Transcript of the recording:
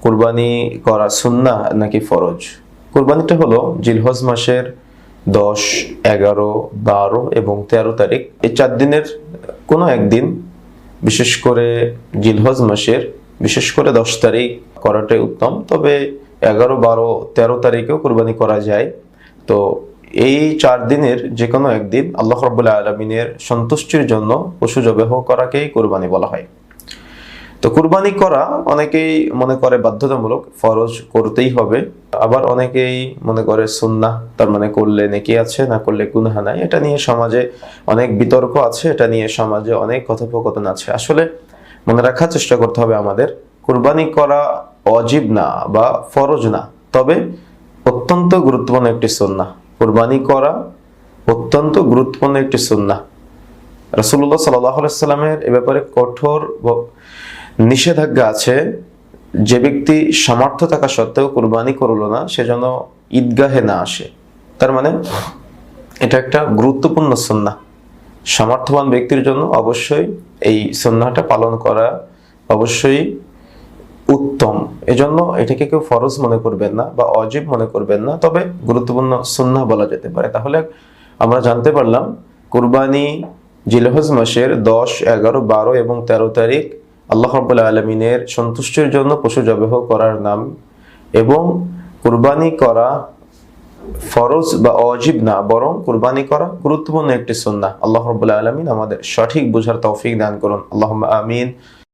কুরবানি করা সুন্না নাকি ফরজ? কুরবানিটা হলো জিলহজ মাসের দশ, এগারো, বারো এবং তেরো তারিখ। এই চার দিনের কোনো একদিন, বিশেষ করে জিলহজ মাসের, বিশেষ করে দশ তারিখ করাটাই উত্তম। তবে এগারো, বারো, তেরো তারিখেও কুরবানি করা যায়। তো এই চার দিনের যে কোনো একদিন আল্লাহ রবুল্লাহ আলমিনের সন্তুষ্টির জন্য পশু জবেহ করাকেই কুরবানি বলা হয়। তো কুরবানি করা অনেকেই মনে করে বাধ্যতামূলক, ফরজ করতেই হবে। আবার অনেকেই মনে করে সুন্নাহ, তার মানে করলে নেকি আছে, না করলে গুনহা নাই, এটা নিয়ে সমাজে অনেক বিতর্ক আছে, এটা নিয়ে সমাজে অনেক কথোপকথন আছে। আসলে মনে রাখার চেষ্টা করতে হবে আমাদের, কুরবানি করা অজীব না বা ফরজ না, তবে অত্যন্ত গুরুত্বপূর্ণ একটি সুন্না কুরবানি করা অত্যন্ত গুরুত্বপূর্ণ একটি সুন্না রাসূলুল্লাহ সাল্লাহ সাল্লামের এ ব্যাপারে কঠোর নিষেধাজ্ঞা আছে, যে ব্যক্তি সামর্থ্য থাকা সত্ত্বেও কুরবানি করল না সে যেন ঈদগাহে না আসে। তার মানে এটা একটা গুরুত্বপূর্ণ সন্না সামর্থ্যবান ব্যক্তির জন্য অবশ্যই এই সন্ন্যাটা পালন করা অবশ্যই উত্তম। এজন্য এটাকে কেউ ফরজ মনে করবেন না বা অজীব মনে করবেন না, তবে গুরুত্বপূর্ণ সুন্নাহ বলা যেতে পারে। তাহলে আমরা জানতে পারলাম, কুরবানি জিলহজ মাসের দশ, এগারো, বারো এবং তেরো তারিখ আল্লাহ রব্বুল আলমিনের সন্তুষ্টির জন্য পশু জবেহ করার নাম এবং কুরবানি করা ফরজ বা অজীব না, বরং কুরবানি করা গুরুত্বপূর্ণ একটি সন্না আল্লাহ রব্বুল আলমিন আমাদের সঠিক বোঝার তৌফিক দান করুন। আল্লাহ আমিন।